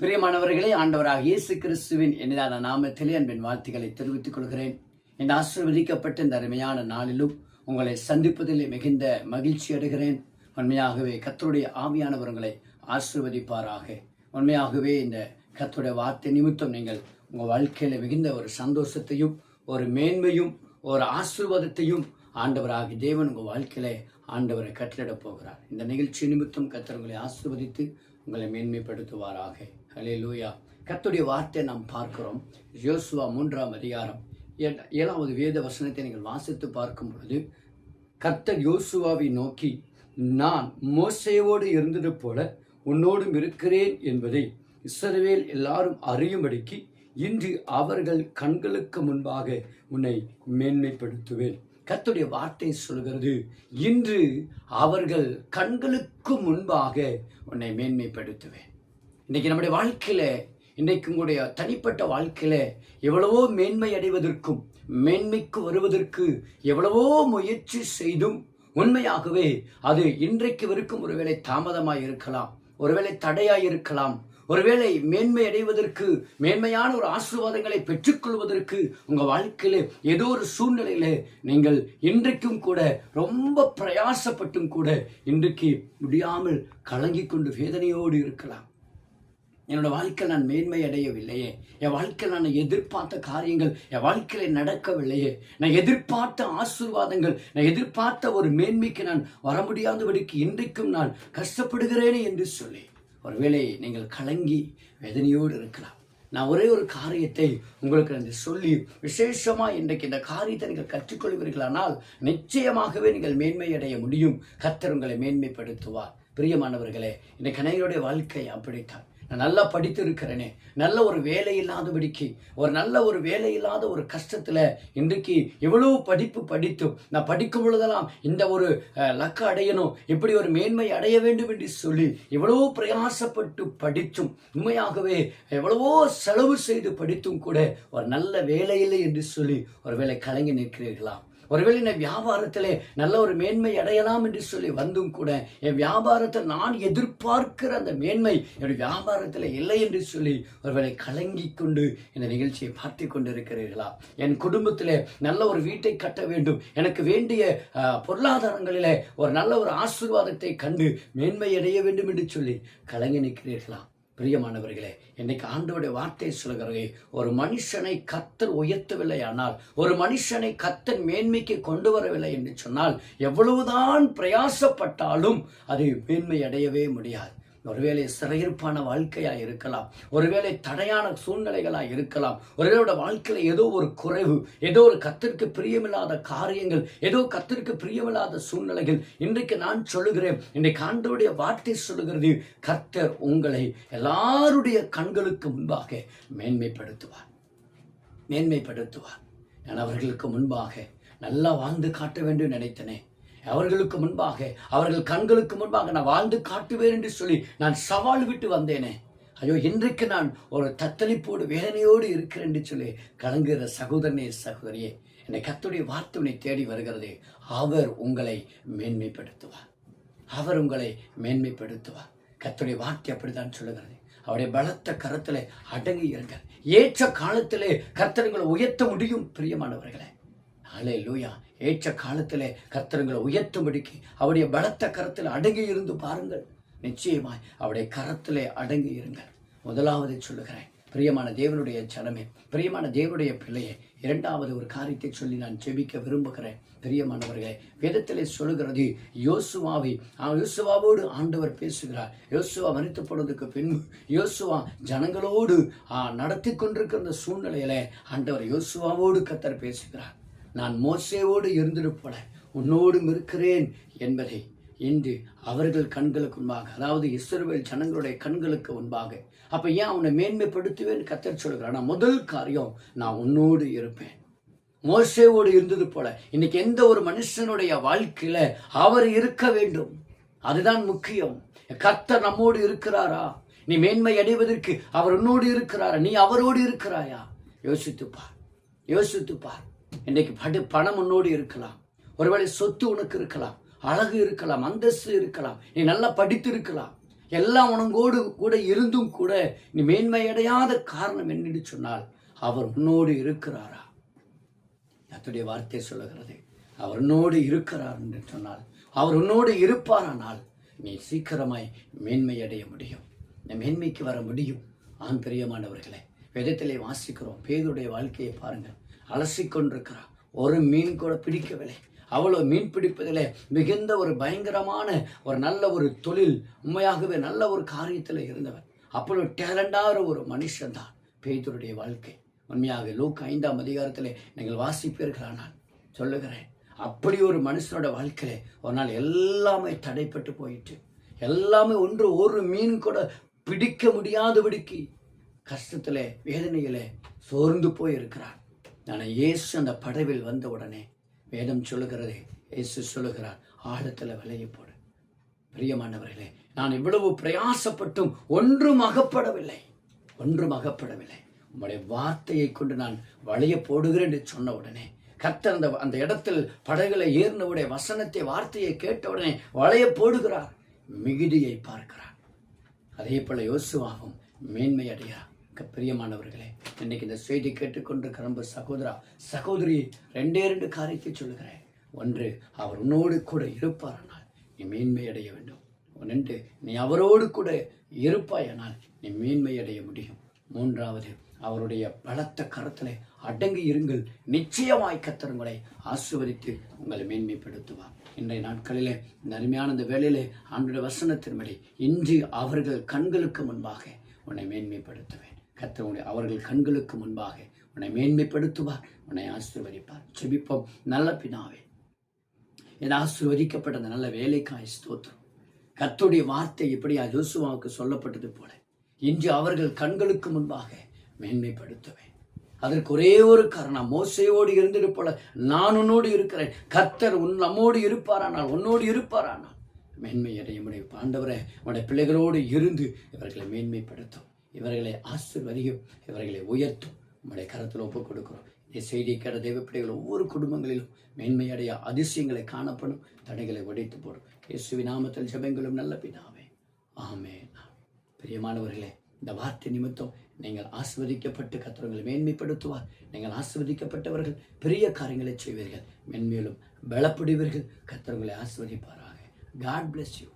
பிரியமானவர்களே ஆண்டவராக இயேசு கிறிஸ்துவின் இனிதான நாமத்திலே அன்பின் வாழ்த்துக்களை தெரிவித்துக் கொள்கிறேன். இந்த ஆசிர்வதிக்கப்பட்ட இந்த அருமையான நாளிலும் உங்களை சந்திப்பதில் மிகுந்த மகிழ்ச்சி அடைகிறேன். உண்மையாகவே கத்தருடைய ஆவியானவர் உங்களை உண்மையாகவே இந்த கத்தருடைய வார்த்தை நிமித்தம் நீங்கள் உங்கள் வாழ்க்கையில மிகுந்த ஒரு சந்தோஷத்தையும் ஒரு மேன்மையும் ஒரு ஆசீர்வாதத்தையும் ஆண்டவராகி தேவன் உங்கள் வாழ்க்கையில ஆண்டவரை கட்டளிடப் போகிறார். இந்த நிகழ்ச்சி நிமித்தம் கத்தர் உங்களை ஆசிர்வதித்து உங்களை மேன்மைப்படுத்துவாராக. ஹலே லூயா கத்துடைய வார்த்தை நாம் பார்க்கிறோம். யோசுவா மூன்றாம் அதிகாரம் ஏழாவது வேத வசனத்தை நீங்கள் வாசித்து பார்க்கும் பொழுது கர்த்தர் யோசுவாவை நோக்கி நான் மோசையோடு இருந்தது போல உன்னோடும் இருக்கிறேன் என்பதை இஸ்ரவேல் எல்லாரும் அறியும்படிக்கு இன்று அவர்கள் கண்களுக்கு முன்பாக உன்னை மேன்மைப்படுத்துவேன். கத்துடைய வார்த்தை சொல்கிறது இன்று அவர்கள் கண்களுக்கு முன்பாக உன்னை மேன்மைப்படுத்துவேன். இன்னைக்கு நம்முடைய வாழ்க்கையில இன்றைக்கு உங்களுடைய தனிப்பட்ட வாழ்க்கையில எவ்வளவோ மேன்மை அடைவதற்கும் மேன்மைக்கு வருவதற்கு எவ்வளவோ முயற்சி செய்தும் உண்மையாகவே அது இன்றைக்கு வரைக்கும் ஒருவேளை தாமதமாய் இருக்கலாம் ஒருவேளை தடையாய் இருக்கலாம் ஒருவேளை மேன்மை அடைவதற்கு மேன்மையான ஒரு ஆசீர்வாதங்களை பெற்றுக்கொள்வதற்கு உங்க வாழ்க்கையில ஏதோ ஒரு சூழ்நிலையில நீங்கள் இன்றைக்கும் கூட ரொம்ப பிரயாசப்பட்டும் கூட இன்றைக்கு முடியாமல் கலங்கிக் கொண்டு வேதனையோடு இருக்கலாம். என்னோட வாழ்க்கையில் நான் மேன்மை அடையவில்லையே. என் வாழ்க்கையில் நான் எதிர்பார்த்த காரியங்கள் என் வாழ்க்கையில் நடக்கவில்லையே. நான் எதிர்பார்த்த ஆசீர்வாதங்கள் நான் எதிர்பார்த்த ஒரு மேன்மைக்கு நான் வர முடியாதபடிக்கு இன்றைக்கும் நான் கஷ்டப்படுகிறேனே என்று சொல்லி. ஒருவேளை நீங்கள் கலங்கி வேதனையோடு இருக்கலாம். நான் ஒரே ஒரு காரியத்தை உங்களுக்கு நான் சொல்லி விசேஷமா இன்றைக்கு இந்த காரியத்தை நீங்கள் கற்றுக்கொள்வீர்களானால் நிச்சயமாகவே நீங்கள் மேன்மை அடைய முடியும். கத்தர் உங்களை மேன்மைப்படுத்துவார். பிரியமானவர்களே இன்னைக்கு கணையருடைய வாழ்க்கை அப்படித்தான். நான் நல்லா படித்திருக்கிறேனே நல்ல ஒரு வேலை இல்லாதபடிக்கு ஒரு நல்ல ஒரு வேலை இல்லாத ஒரு கஷ்டத்துல இன்றைக்கு எவ்வளோ படிப்பு படித்தும் நான் படிக்கும் பொழுதெல்லாம் இந்த ஒரு அஹ், லக்க அடையணும் இப்படி ஒரு மேன்மை அடைய வேண்டும் என்று சொல்லி எவ்வளோ பிரயாசப்பட்டு படித்தும் உண்மையாகவே எவ்வளவோ செலவு செய்து படித்தும் கூட ஒரு நல்ல வேலை இல்லை என்று சொல்லி ஒருவேளை கலங்கி நிற்கிறீர்களா? ஒருவேளை என் வியாபாரத்திலே நல்ல ஒரு மேன்மை அடையலாம் என்று சொல்லி வந்தும் கூட என் வியாபாரத்தை நான் எதிர்பார்க்கிற அந்த மேன்மை என்னுடைய வியாபாரத்தில் இல்லை என்று சொல்லி ஒருவேளை கலங்கி கொண்டு இந்த நிகழ்ச்சியை பார்த்து கொண்டிருக்கிறீர்களா? என் குடும்பத்திலே நல்ல ஒரு வீட்டை கட்ட வேண்டும். எனக்கு வேண்டிய பொருளாதாரங்களிலே ஒரு நல்ல ஒரு ஆசீர்வாதத்தை கண்டு மேன்மை அடைய வேண்டும் என்று சொல்லி கலங்கி நிற்கிறீர்களா? பிரியமானவர்களே இன்னைக்கு ஆண்டோடைய வார்த்தை சொல்கிறது ஒரு மனுஷனை கத்தர் உயர்த்தவில்லை ஆனால் ஒரு மனுஷனை கத்தர் மேன்மைக்கு கொண்டு வரவில்லை என்று சொன்னால் எவ்வளவுதான் பிரயாசப்பட்டாலும் அதை மேன்மை அடையவே முடியாது. ஒருவேளை சிறையிருப்பான வாழ்க்கையா இருக்கலாம். ஒருவேளை தடையான சூழ்நிலைகளா இருக்கலாம். ஒருவேளோட வாழ்க்கையில ஏதோ ஒரு குறைவு ஏதோ ஒரு கத்திற்கு பிரியமில்லாத காரியங்கள் ஏதோ கத்திற்கு பிரியமில்லாத சூழ்நிலைகள். இன்றைக்கு நான் சொல்லுகிறேன் இன்றைக்கு ஆண்டோடைய வார்த்தை சொல்லுகிறது கர்த்தர் உங்களை எல்லாருடைய கண்களுக்கு முன்பாக மேன்மைப்படுத்துவார். மேன்மைப்படுத்துவார். நான் அவர்களுக்கு முன்பாக நல்லா வாழ்ந்து காட்ட வேண்டும் நினைத்தனே. அவர்களுக்கு முன்பாக அவர்கள் கண்களுக்கு முன்பாக நான் வாழ்ந்து காட்டுவேன் என்று சொல்லி நான் சவால் விட்டு வந்தேனே. ஐயோ இன்றைக்கு நான் ஒரு தத்தளிப்போடு வேதனையோடு இருக்கிறேன் என்று சொல்லி கலங்குகிற சகோதரனே சகோதரியே என்னை கத்துடைய வார்த்தை தேடி வருகிறது. அவர் உங்களை மேன்மைப்படுத்துவார். அவர் உங்களை மேன்மைப்படுத்துவார். கத்துடைய வார்த்தை அப்படித்தான் சொல்லுகிறது. அவருடைய பலத்த கரத்திலே அடங்கி இருங்கள். ஏற்ற காலத்திலே கர்த்தருங்களை உயர்த்த முடியும் பிரியமானவர்களே. ஹலே லூயா ஏற்ற காலத்தில் கர்த்தருங்களை உயர்த்தும்படிக்கு அவருடைய பலத்த கரத்தில் அடங்கி இருந்து பாருங்கள். நிச்சயமாய் அவருடைய கரத்திலே அடங்கி இருங்கள் முதலாவது சொல்லுகிறேன். பிரியமான தேவனுடைய ஜனமே பிரியமான தேவனுடைய பிள்ளையே இரண்டாவது ஒரு காரியத்தை சொல்லி நான் ஜெபிக்க விரும்புகிறேன். பிரியமானவர்களே வேதத்திலே சொல்லுகிறது யோசுவாவை ஆ, யோசுவாவோடு ஆண்டவர் பேசுகிறார். யோசுவா மறித்து போனதுக்கு பின்பு யோசுவா ஜனங்களோடு நடத்தி கொண்டிருக்கிற சூழ்நிலையில ஆண்டவர் யோசுவாவோடு கத்தர் பேசுகிறார். நான் மோசேவோடு இருந்தது போல உன்னோடும் இருக்கிறேன் என்பதை. இன்று அவர்கள் கண்களுக்கு முன்பாக அதாவது இஸ்ரவேல் ஜனங்களுடைய கண்களுக்கு முன்பாக. அப்போ ஏன் அவனை மேன்மைப்படுத்துவேன்? கத்தர் சொல்கிறான் ஆனால் முதல் காரியம் நான் உன்னோடு இருப்பேன். மோசேவோடு இருந்தது போல இன்னைக்கு எந்த ஒரு மனுஷனுடைய வாழ்க்கையில அவர் இருக்க வேண்டும்? அதுதான் முக்கியம். கர்த்தர் நம்மோடு இருக்கிறாரா? நீ மேன்மை அடைவதற்கு அவர் உன்னோடு இருக்கிறாரா? நீ அவரோடு இருக்கிறாயா? யோசித்துப்பார் யோசித்துப்பார் இன்னைக்கு படு பணம் உன்னோடு இருக்கலாம். ஒருவேளை சொத்து உனக்கு இருக்கலாம். அழகு இருக்கலாம். அந்தஸ்து இருக்கலாம். நீ நல்லா படித்து இருக்கலாம் எல்லாம் உனங்கோடு கூட இருந்தும் கூட நீ மேன்மையடையாத காரணம் என்னன்னு சொன்னால் அவர் உன்னோடு இருக்கிறாரா? அத்துடைய வார்த்தை சொல்லுகிறது. அவர் உன்னோடு இருக்கிறார் என்று சொன்னால் அவர் உன்னோடு இருப்பாரானால் நீ சீக்கிரமாய் மேன்மையடைய முடியும். இந்த மேன்மைக்கு வர முடியும். ஆண் பிரியமானவர்களே விதத்திலே வாசிக்கிறோம். பேதுடைய வாழ்க்கையை பாருங்கள். அலசிக்கொண்டிருக்கிறார் ஒரு மீன் கூட பிடிக்கவில்லை. அவ்வளோ மீன் பிடிப்பதிலே மிகுந்த ஒரு பயங்கரமான ஒரு நல்ல ஒரு தொழில் உண்மையாகவே நல்ல ஒரு காரியத்தில் இருந்தவர் அவ்வளோ டேலண்டான ஒரு மனுஷன்தான் பேதுருடைய வாழ்க்கை. உண்மையாக லூக் ஐந்தாம் அதிகாரத்தில் நீங்கள் வாசிப்பீர்களானால் சொல்லுகிறேன். அப்படி ஒரு மனுஷனோட வாழ்க்கையில ஒரு நாள் எல்லாமே தடைப்பட்டு போயிட்டு எல்லாமே ஒன்று ஒரு மீன் கூட பிடிக்க முடியாதபடிக்கு கஷ்டத்தில் வேதனையில் சோர்ந்து போயிருக்கிறான். ஆனால் இயேசு அந்த படவில் வந்த உடனே வேதம் சொல்லுகிறதே இயேசு சொல்லுகிறார் ஆழத்தில் விளைய போடு. பிரியமானவர்களே நான் இவ்வளவு பிரயாசப்பட்டும் ஒன்றும் அகப்படவில்லை ஒன்றும் அகப்படவில்லை. உங்களுடைய வார்த்தையை கொண்டு நான் வளைய போடுகிறேன் என்று சொன்ன உடனே கர்த்தர் அந்த அந்த இடத்தில் படகுல ஏறினவுடைய வசனத்தை வார்த்தையை கேட்ட உடனே வளைய போடுகிறார் மிகுதியை பார்க்கிறார். அதே போல யோசுவாகவும் மேன்மை அடைகிறார் பிரியமானவர்களே இன்னைக்கு இந்த செய்தி கேட்டுக்கொண்டிருக்கிற நம்ம சகோதரா சகோதரி ரெண்டே ரெண்டு காரியத்தை சொல்லுகிறேன். ஒன்று அவர் உன்னோடு கூட இருப்பாரானால் நீ மேன்மை அடைய வேண்டும். ரெண்டு நீ அவரோடு கூட இருப்பாயானால் நீ மேன்மை அடைய முடியும். மூன்றாவது அவருடைய பலத்த கரத்தில் அடங்கி இருங்கள். நிச்சயமாய் கத்தருங்களை உங்களை ஆசிர்வதித்து உங்களை மேன்மைப்படுத்துவார். இன்றைய நாட்களிலே இந்த அருமையான இந்த வேலையிலே ஆண்டுடைய வசனத்தின்படி இன்று அவர்கள் கண்களுக்கு முன்பாக உன்னை மேன்மைப்படுத்துவேன். கத்தவனுடைய அவர்கள் கண்களுக்கு முன்பாக உன்னை மேன்மைப்படுத்துவார் உன்னை ஆசீர்வதிப்பார். செபிப்போம் நல்ல பினாவே என் ஆசீர்வதிக்கப்பட்ட அந்த நல்ல வேலைக்காய் ஸ்தோத்திரம். கர்த்தருடைய வார்த்தை இப்படி யோசுவாவுக்கு சொல்லப்பட்டது போல இன்று அவர்கள் கண்களுக்கு முன்பாக மேன்மைப்படுத்துவேன். அதற்கு ஒரே ஒரு காரணம் மோசையோடு இருந்தது போல நான் உன்னோடு இருக்கிறேன். கத்தர் உன் நம்மோடு இருப்பாரானால் உன்னோடு இருப்பாரானால் மேன்மை அடைய முடியும் பாண்டவரை உடைய பிள்ளைகளோடு இருந்து இவர்களை மேன்மைப்படுத்தும். இவர்களை ஆசிர்வதியும் இவர்களை உயர்த்தும். உம்முடைய கருத்தில் ஒப்புக் கொடுக்கிறோம் இந்த செய்தியை கேட்ட தெய்வ ஒவ்வொரு குடும்பங்களிலும் மேன்மையடைய அதிசயங்களை காணப்படும் தடைகளை உடைத்து போடும். இயேசுவி நாமத்தில் ஜபங்களும் நல்ல பிதாவே. ஆமே பிரியமானவர்களே இந்த வார்த்தை நிமித்தம் நீங்கள் ஆஸ்வதிக்கப்பட்டு கத்திரங்களை மேன்மைப்படுத்துவார். நீங்கள் ஆஸ்வதிக்கப்பட்டவர்கள் பெரிய காரியங்களை செய்வீர்கள். மென்மேலும் பலப்படுவீர்கள். கத்திரங்களை ஆஸ்வதிப்பாராக காட் பிளஸ் யூ